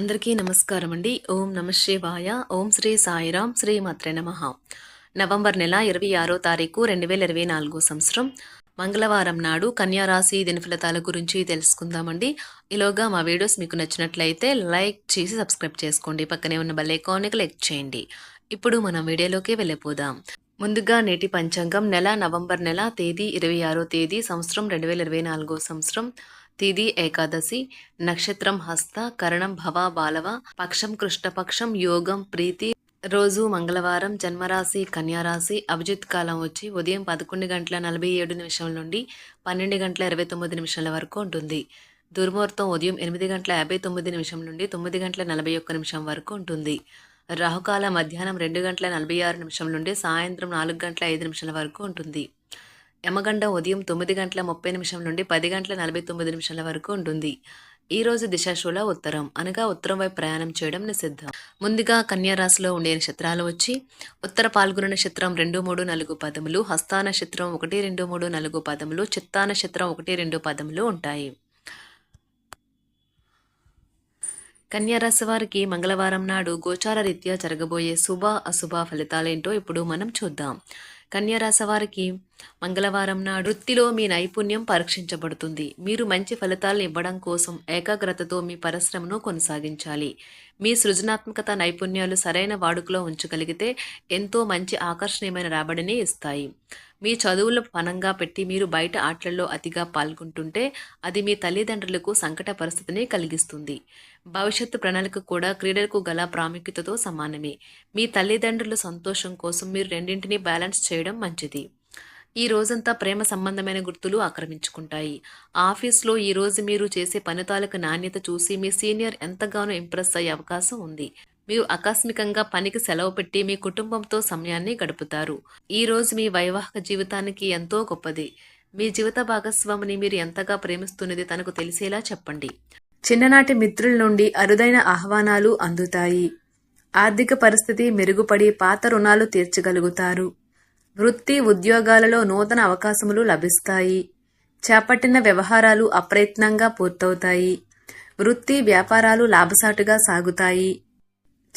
అందరికీ నమస్కారం అండి. ఓం నమ శివాయ. ఓం శ్రీ సాయిరాం. శ్రీ మాత్రే నమ. నవంబర్ నెల ఇరవై ఆరో తారీఖు రెండు వేల ఇరవై నాలుగో సంవత్సరం. మంగళవారం నాడు కన్యారాశి దినఫలితాల గురించి తెలుసుకుందామండి. ఈలోగా మా వీడియోస్ మీకు నచ్చినట్లయితే లైక్ చేసి సబ్స్క్రైబ్ చేసుకోండి. పక్కనే ఉన్న బెల్ ఐకాన్ని క్లిక్ చేయండి. ఇప్పుడు మనం వీడియోలోకి వెళ్ళిపోదాం. ముందుగా నేటి పంచాంగం. నెల నవంబర్ నెల తేదీ ఇరవై ఆరో తేదీ సంవత్సరం రెండు వేల ఇరవై నాలుగో సంవత్సరం. తిది ఏకాదశి నక్షత్రం హస్త కరణం భవ బాలవ పక్షం కృష్ణపక్షం యోగం ప్రీతి. రోజు మంగళవారం జన్మరాశి కన్యారాశి అభిజిత్ కాలం వచ్చి ఉదయం పదకొండు గంటల నలభై ఏడు నిమిషం నుండి పన్నెండు గంటల ఇరవై తొమ్మిది నిమిషాల వరకు ఉంటుంది. దుర్ముహూర్తం ఉదయం ఎనిమిది గంటల యాభై తొమ్మిది నిమిషం నుండి తొమ్మిది గంటల నలభై ఒక్క నిమిషం వరకు ఉంటుంది. రాహుకాల మధ్యాహ్నం రెండు గంటల నలభై ఆరు నిమిషం నుండి సాయంత్రం నాలుగు గంటల ఐదు నిమిషాల వరకు ఉంటుంది. యమగండ ఉదయం తొమ్మిది గంటల ముప్పై నిమిషం నుండి పది గంటల నలభై తొమ్మిది నిమిషాల వరకు ఉంటుంది. ఈ రోజు దిశాశూల ఉత్తరం. అనగా ఉత్తరం వైపు ప్రయాణం చేయడం నిషిద్ధం. ముందుగా కన్యారాశిలో ఉండే నక్షత్రాలు వచ్చి ఉత్తర పాల్గొన నక్షత్రం రెండు మూడు నాలుగు పదములు హస్తా నక్షత్రం ఒకటి రెండు మూడు నాలుగు పదములు చిత్తా నక్షత్రం ఒకటి రెండు పదములు ఉంటాయి. కన్యారాశి వారికి మంగళవారం నాడు గోచార రీత్యా జరగబోయే శుభ అశుభ ఫలితాలేంటో ఇప్పుడు మనం చూద్దాం. కన్యారాశి వారికి మంగళవారం నాడు వృత్తిలో మీ నైపుణ్యం పరీక్షించబడుతుంది. మీరు మంచి ఫలితాలను ఇవ్వడం కోసం ఏకాగ్రతతో మీ పరిశ్రమను కొనసాగించాలి. మీ సృజనాత్మకత నైపుణ్యాలు సరైన వాడుకలో ఉంచగలిగితే ఎంతో మంచి ఆకర్షణీయమైన రాబడిని ఇస్తాయి. మీ చదువులు పనంగా పెట్టి మీరు బయట ఆటలలో అతిగా పాల్గొంటుంటే అది మీ తల్లిదండ్రులకు సంకట పరిస్థితిని కలిగిస్తుంది. భవిష్యత్తు ప్రణాళిక కూడా క్రీడలకు గల ప్రాముఖ్యతతో సమానమే. మీ తల్లిదండ్రుల సంతోషం కోసం మీరు రెండింటినీ బ్యాలెన్స్ చేయడం మంచిది. ఈ రోజంతా ప్రేమ సంబంధమైన గుర్తులు ఆక్రమించుకుంటాయి. ఆఫీస్లో ఈరోజు మీరు చేసే పని తాలూకు నాణ్యత చూసి మీ సీనియర్ ఎంతగానో ఇంప్రెస్ అయ్యే అవకాశం ఉంది. మీరు ఆకస్మికంగా పనికి సెలవు పెట్టి మీ కుటుంబంతో సమయాన్ని గడుపుతారు. ఈ రోజు మీ వైవాహిక జీవితానికి ఎంతో గొప్పది. మీ జీవిత భాగస్వామిని మీరు ఎంతగా ప్రేమిస్తున్నది తనకు తెలిసేలా చెప్పండి. చిన్ననాటి మిత్రుల నుండి అరుదైన ఆహ్వానాలు అందుతాయి. ఆర్థిక పరిస్థితి మెరుగుపడి పాత రుణాలు తీర్చగలుగుతారు. వృత్తి ఉద్యోగాలలో నూతన అవకాశములు లభిస్తాయి. చేపట్టిన వ్యవహారాలు అప్రయత్నంగా పూర్తవుతాయి. వృత్తి వ్యాపారాలు లాభసాటుగా సాగుతాయి.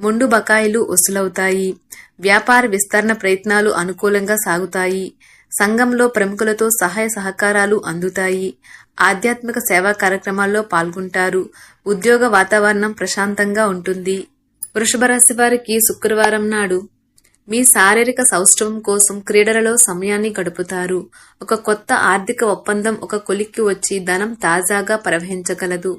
మొండు బకాయిలు వసూలవుతాయి. వ్యాపార విస్తరణ ప్రయత్నాలు అనుకూలంగా సాగుతాయి. సంఘంలో ప్రముఖులతో సహాయ సహకారాలు అందుతాయి. ఆధ్యాత్మిక సేవా కార్యక్రమాల్లో పాల్గొంటారు. ఉద్యోగ వాతావరణం ప్రశాంతంగా ఉంటుంది. వృషభ రాశి వారికి శుక్రవారం నాడు మీ శారీరక సౌష్ఠవం కోసం క్రీడలలో సమయాన్ని గడుపుతారు. ఒక కొత్త ఆర్థిక ఒప్పందం ఒక కొలిక్కి వచ్చి ధనం తాజాగా ప్రవహించగలదు.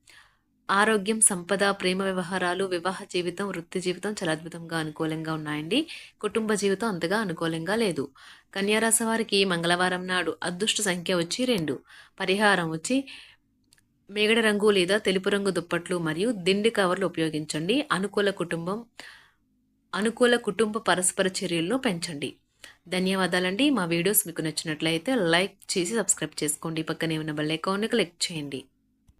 ఆరోగ్యం సంపద ప్రేమ వ్యవహారాలు వివాహ జీవితం వృత్తి జీవితం చాలా అద్భుతంగా అనుకూలంగా ఉన్నాయండి. కుటుంబ జీవితం అంతగా అనుకూలంగా లేదు. కన్యారాశి వారికి మంగళవారం నాడు అదృష్ట సంఖ్య వచ్చి రెండు. పరిహారం వచ్చి మేగడ రంగు లేదా తెలుపు రంగు దుప్పట్లు మరియు దిండి కవర్లు ఉపయోగించండి. అనుకూల కుటుంబం అనుకూల కుటుంబ పరస్పర చర్యలను పెంచండి. ధన్యవాదాలండి. మా వీడియోస్ మీకు నచ్చినట్లయితే లైక్ చేసి సబ్స్క్రైబ్ చేసుకోండి. పక్కనే ఉన్న బెల్ ఐకాన్ని క్లిక్ చేయండి.